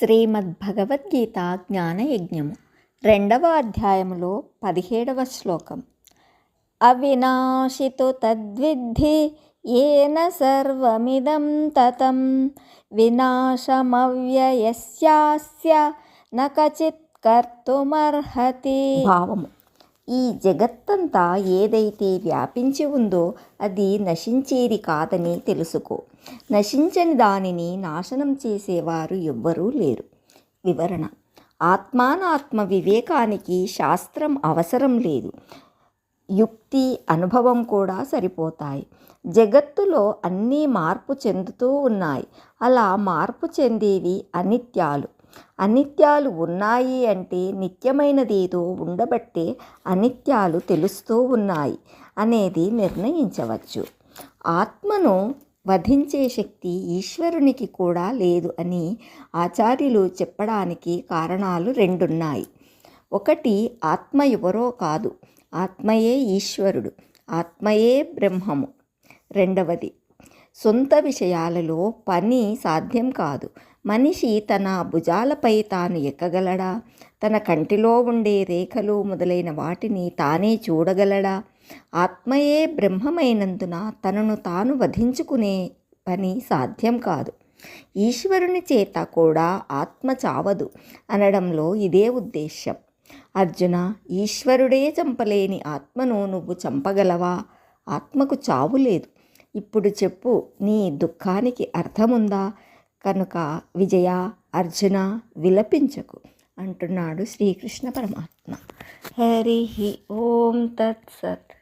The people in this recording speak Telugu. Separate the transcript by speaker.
Speaker 1: శ్రీమద్భగవద్గీత జ్ఞానయజ్ఞము. రెండవ అధ్యాయములో పదిహేడవ శ్లోకం. అవినాశితు తద్విద్ధి ఏన సర్వమిదం తతం. వినాశమవ్యయస్యాస్య నకచిత్ కర్తుమర్హతి. భావము. ఈ జగత్తంతా ఏదైతే వ్యాపించి ఉందో అది నశించేది కాదని తెలుసుకో. నశించని దానిని నాశనం చేసేవారు ఎవ్వరూ లేరు. వివరణ. ఆత్మానాత్మ వివేకానికి శాస్త్రం అవసరం లేదు. యుక్తి అనుభవం కూడా సరిపోతాయి. జగత్తులో అన్నీ మార్పు చెందుతూ ఉన్నాయి. అలా మార్పు చెందేవి అనిత్యాలు. అనిత్యాలు ఉన్నాయి అంటే నిత్యమైనదేదో ఉండబట్టే అనిత్యాలు తెలుస్తూ ఉన్నాయి అనేది నిర్ణయించవచ్చు. ఆత్మను వధించే శక్తి ఈశ్వరునికి కూడా లేదు అని ఆచార్యులు చెప్పడానికి కారణాలు రెండున్నాయి. ఒకటి ఆత్మ ఎవరో కాదు. ఆత్మయే ఈశ్వరుడు. ఆత్మయే బ్రహ్మము. రెండవది సొంత విషయాలలో పని సాధ్యం కాదు. మనిషి తన భుజాలపై తాను ఎక్కగలడా? తన కంటిలో ఉండే రేఖలు మొదలైన వాటిని తానే చూడగలడా? ఆత్మయే బ్రహ్మమైనందున తనను తాను వధించుకునే పని సాధ్యం కాదు. ఈశ్వరుని చేత కూడా ఆత్మ చావదు అనడంలో ఇదే ఉద్దేశ్యం. అర్జున ఈశ్వరుడే చంపలేని ఆత్మను నువ్వు చంపగలవా? ఆత్మకు చావు లేదు. ఇప్పుడు చెప్పు నీ దుఃఖానికి అర్థముందా? కనుక విజయ అర్జున విలపించకు అంటున్నాడు శ్రీకృష్ణ పరమాత్మ. హరి ఓం తత్సత్